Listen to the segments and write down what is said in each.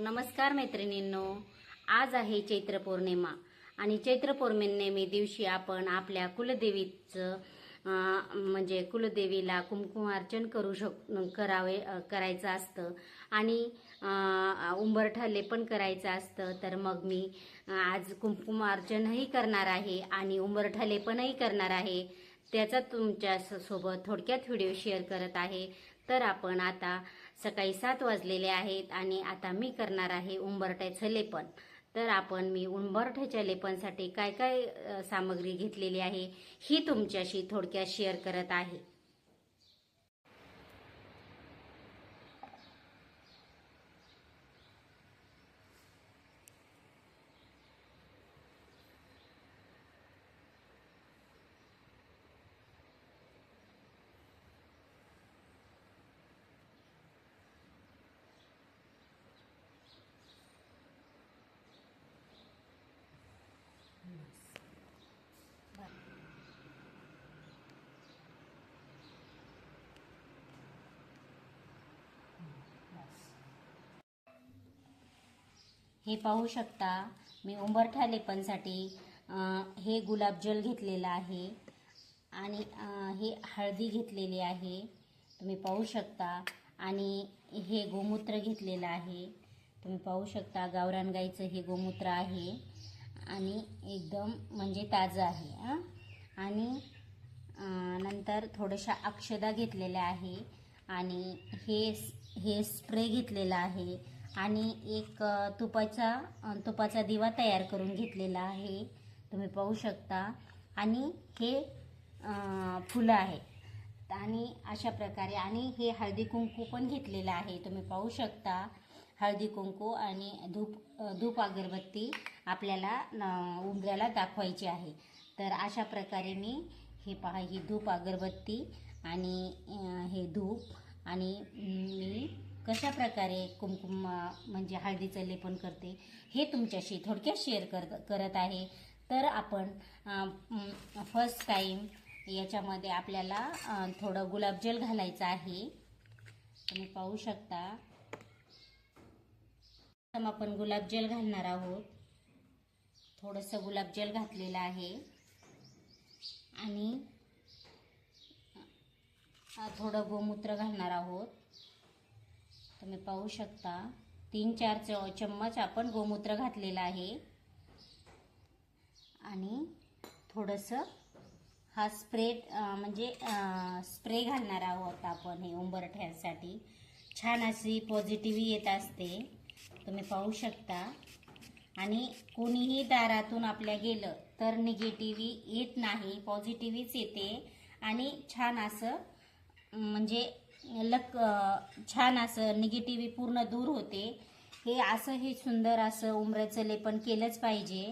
नमस्कार मैत्रिणींनो. आज आहे चैत्र पौर्णिमा आणि चैत्र पौर्णिमे दिवशी आपण आपल्या कुलदेवीचं म्हणजे कुलदेवीला कुमकुमार्चन करू शक करावे करायचं असतं. आणि उंबरठा लेपन करायचं असतं. तर मग मी आज कुमकुमार्चनही करणार आहे आणि उंबरठा लेपनही करणार आहे. त्याचा तुमच्यासोबत थोडक्यात व्हिडिओ शेअर करत आहे. तर आपण आता सकाळी सात वाजलेले आहेत आणि आता मी करणार आहे उंबरठ्याचं लेपन. तर आपण मी उंबरठ्याच्या लेपनसाठी काय काय सामग्री घेतलेली आहे ही तुमच्याशी थोडक्यात शेअर करत आहे. हे पाहू शकता मी उंबरठा लेपनसाठी हे गुलाबजल घेतलेलं आहे आणि हे हळदी घेतलेली आहे. तुम्ही पाहू शकता आणि हे गोमूत्र घेतलेलं आहे. तुम्ही पाहू शकता गावरान गाईचं हे गोमूत्र आहे आणि एकदम म्हणजे ताजं आहे आणि नंतर थोड्याशा अक्षदा घेतलेल्या आहे आणि हे हे स्प्रे घेतलेला आहे. आणि एक तुपाचा तुपाचा दिवा तयार करून घेतलेला आहे. तुम्ही पाहू शकता. आणि हे फुलं आहे. आणि अशा प्रकारे आणि हे हळदी कुंकू पण घेतलेलं आहे. तुम्ही पाहू शकता. हळदी कुंकू आणि धूप धूप अगरबत्ती आपल्याला अ, उंबऱ्याला दाखवायची आहे. तर अशा प्रकारे मी हे पहा ही धूप अगरबत्ती आणि हे धूप आणि मी कशा प्रकारे कुमकुम म्हणजे हळदीचं लेपन करते हे तुमच्याशी थोडक्यात शेअर करत करत आहे. तर आपण फर्स्ट टाईम याच्यामध्ये आपल्याला थोडं गुलाबजल घालायचं आहे. तुम्ही पाहू शकता. प्रथम आपण गुलाबजल घालणार आहोत. थोडंसं गुलाबजल घातलेलं आहे. आणि थोडं गोमूत्र घालणार आहोत. तुम्ही पाहू शकता. तीन चार च चम्मच आपण गोमूत्र घातलेलं आहे. आणि थोडंसं हा स्प्रे म्हणजे स्प्रे घालणार आहोत आपण हे उंबरठ्यासाठी. छान अशी पॉझिटिव्ही येत असते. तुम्ही पाहू शकता. आणि कोणीही दारातून आपल्या गेलं तर निगेटिव्ही येत नाही पॉझिटिव्हीच येते. आणि छान असं म्हणजे लक छान असं निगेटिव्ही पूर्ण दूर होते. हे असं हे सुंदर असं उमऱ्याचं लेपन केलंच पाहिजे.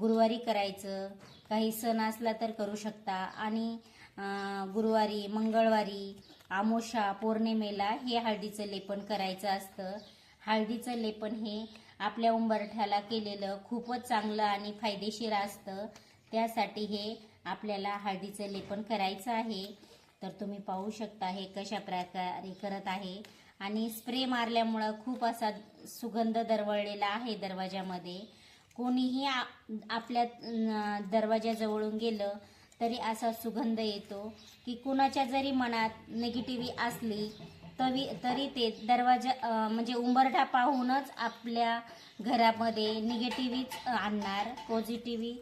गुरुवारी करायचं. काही सण असला तर करू शकता. आणि गुरुवारी मंगळवारी आमोशा पौर्णिमेला हे हळदीचं लेपन करायचं असतं. हळदीचं लेपन हे आपल्या उंबरठ्याला केलेलं खूपच चांगलं आणि फायदेशीर असतं. त्यासाठी हे आपल्याला हळदीचं लेपन करायचं आहे. तर तुम्ही पाहू शकता हे कशा प्रकारे करत आहे. आणि स्प्रे मारल्यामुळं खूप असा सुगंध दरवळलेला आहे दरवाजामध्ये. कोणीही आपल्या दरवाजाजवळून गेलं तरी असा सुगंध येतो की कुणाच्या जरी मनात निगेटिव्ही असली तरी तरी ते दरवाजा म्हणजे उंबरठा पाहूनच आपल्या घरामध्ये निगेटिव्हीच आणणार पॉझिटिव्ही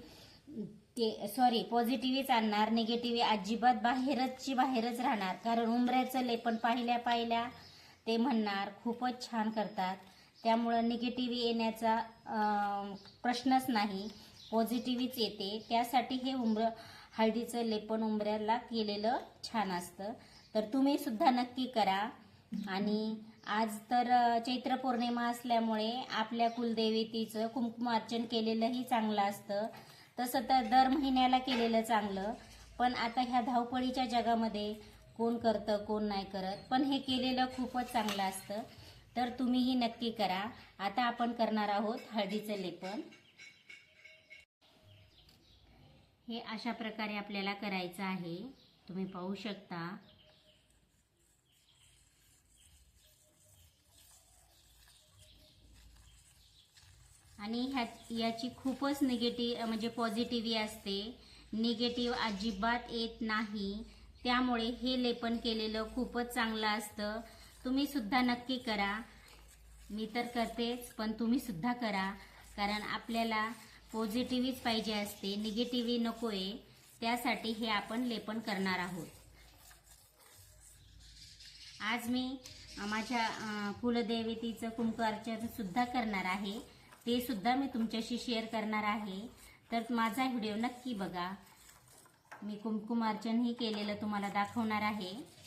ते सॉरी पॉझिटिव्हीच आणणार निगेटिव्ही अजिबात बाहेरची बाहेरच राहणार. कारण उंबऱ्याचं लेपन पाहिल्या पाहिल्या ते म्हणणार खूपच छान करतात. त्यामुळं निगेटिव्ही येण्याचा प्रश्नच नाही. पॉझिटिव्हीच येते. त्यासाठी हे उंबर हळदीचं लेपन उंबऱ्याला केलेलं छान असतं. तर तुम्ही सुद्धा नक्की करा. आणि आज तर चैत्र पौर्णिमा असल्यामुळे आपल्या कुलदेवतेचं कुंकुमार्चन केलेलंही चांगलं असतं. तसं तर दर महिन्याला केलेलं चांगलं. पण आता ह्या धावपळीच्या जगामध्ये कोण करतं कोण नाही करत. पण हे केलेलं खूपच चांगलं असतं. तर तुम्हीही नक्की करा. आता आपण करणार आहोत हळदीचं लेपन. हे अशा प्रकारे आपल्याला करायचं आहे. तुम्ही पाहू शकता. आणि ह्या याची खूपच निगेटिव्ह म्हणजे पॉझिटिव्ही असते. निगेटिव्ह अजिबात येत नाही. त्यामुळे हे लेपन केलेलं खूपच चांगलं असतं. तुम्ही सुद्धा नक्की करा. मी तर करतेच पण तुम्ही सुद्धा करा. कारण आपल्याला पॉझिटिव्हीच पाहिजे असते. निगेटिव्ही नको आहे त्यासाठी हे आपण लेपन करणार आहोत. आज मी माझ्या अ, कुलदेवतेचं कुंकुमार्चन सुद्धा करणार आहे. ते सुद्धा मी तुमच्याशी शेअर करणार आहे. तर माझा व्हिडिओ नक्की बघा. मी कुंकुमार्चनही केलेलं तुम्हाला दाखवणार आहे.